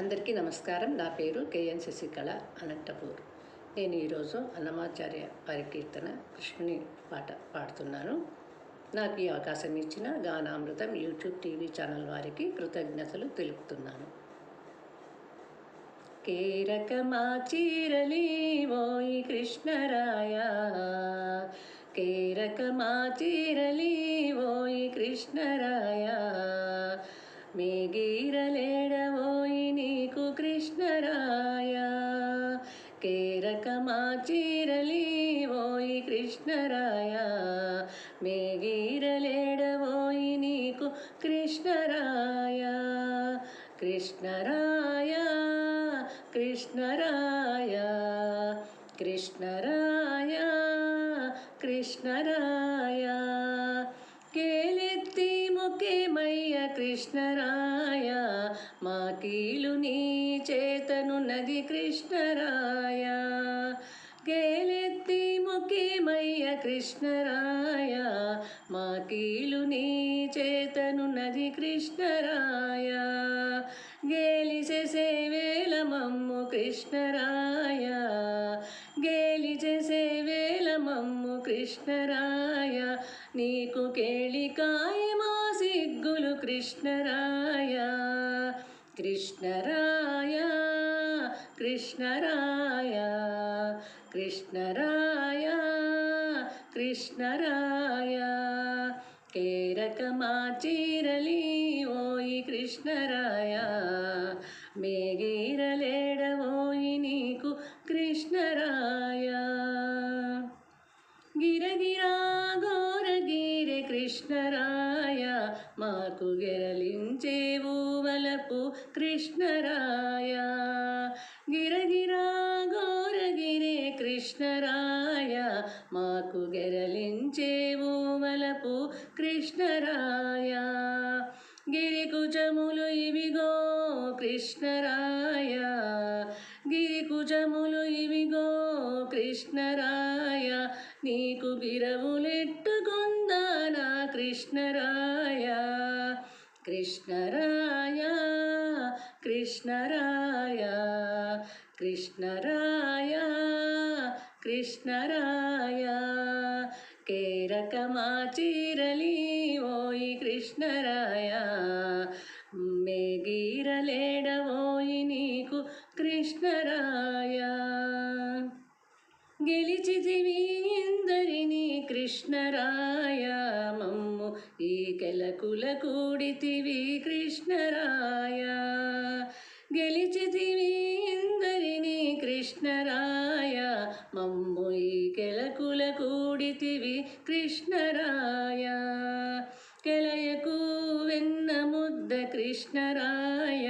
అందరికీ నమస్కారం. నా పేరు కేఎన్ శశికళ అనంతపూర్. నేను ఈరోజు అన్నమాచార్య పరికీర్తన కృష్ణుని పాట పాడుతున్నాను. నాకు ఈ అవకాశం ఇచ్చిన గానామృతం యూట్యూబ్ టీవీ ఛానల్ వారికి కృతజ్ఞతలు తెలుపుతున్నాను. కేరకమా చీరలి కృష్ణరాయ. కేరకమా చీరలి ఓయి కృష్ణరాయ. మేగీరలేడవోయి నీకు కృష్ణరాయ. కేరకమా చీరలి ఓయి కృష్ణరాయ. మేగీరలేడవోయి నీకు కృష్ణరాయ. కృష్ణరాయ కృష్ణరాయ కృష్ణరాయ కృష్ణరాయ. కేలెత్తి ముఖేమయ్య కృష్ణరాయ. మా కీలు నీ చేతనున్నది కృష్ణరాయ. గేలెత్తి ముఖ్యమయ్య కృష్ణరాయ. మా కీలు నీ చేతనున్నది కృష్ణరాయ. గేలిసేసే వేల మమ్ము కృష్ణరాయ. గేలిచేసే వేల మమ్ము కృష్ణరాయ. నీకు కేళికాయ మా సిగ్గులు కృష్ణరాయ. కృష్ణరాయ. కృష్ణరాయ కృష్ణరాయ కృష్ణరాయ. కేరకమా చీరలి ఓయి కృష్ణరాయ మేగీరలేడవోయి నీకు కృష్ణరాయ. గిరగిరా ఘోరగిరి కృష్ణరాయ మాకు గెరలించే వలపు కృష్ణరాయ. గిరగిరా గోరగిరే కృష్ణరాయ మాకు గెరలించే వలపు కృష్ణరాయ. గిరికుచములు ఇవిగో కృష్ణరాయ గిరికుచములు ఇవిగో కృష్ణరాయ నీకు గిరవులెట్టుకుందానా కృష్ణరాయ. కృష్ణరాయ కృష్ణరాయ కృష్ణరాయ కృష్ణరాయ. కేరకమాచీరలి ఓయి కృష్ణరాయ. మేగీరలేడవోయి నీకు కృష్ణరాయ. గెలిచితివి ఇందరిని కృష్ణరాయ. మమ్ము ఈ కెలకుల కూడితివి కృష్ణరాయ. గెలిచితివి ఇందరిని కృష్ణరాయ మమ్ము కెలకుల కూడితివి కృష్ణరాయ. కెలయకు వెన్న ముద్ద కృష్ణరాయ.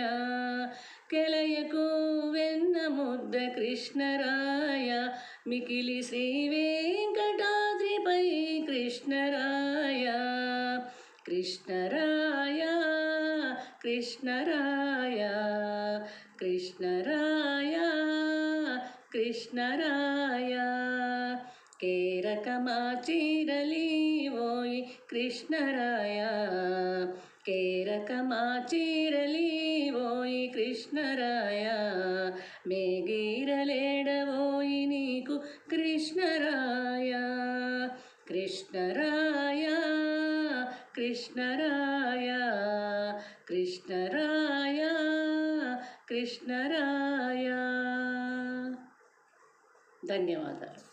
కెలయకు వెన్న ముద్ద కృష్ణరాయ. మికిలి శ్రీ వెంకటాద్రిపై కృష్ణరాయ. కృష్ణరాయ కృష్ణరాయ కృష్ణరాయ కృష్ణరాయ. కేరకమా చీరలి ఓయి కృష్ణరాయ. కేరకమా చీరలి ఓయి కృష్ణరాయ. మేగీరలేడవోయి నీకు కృష్ణరాయ. కృష్ణరాయ కృష్ణరాయ. కృష్ణరాయ కృష్ణరాయ ధన్యవాదాలు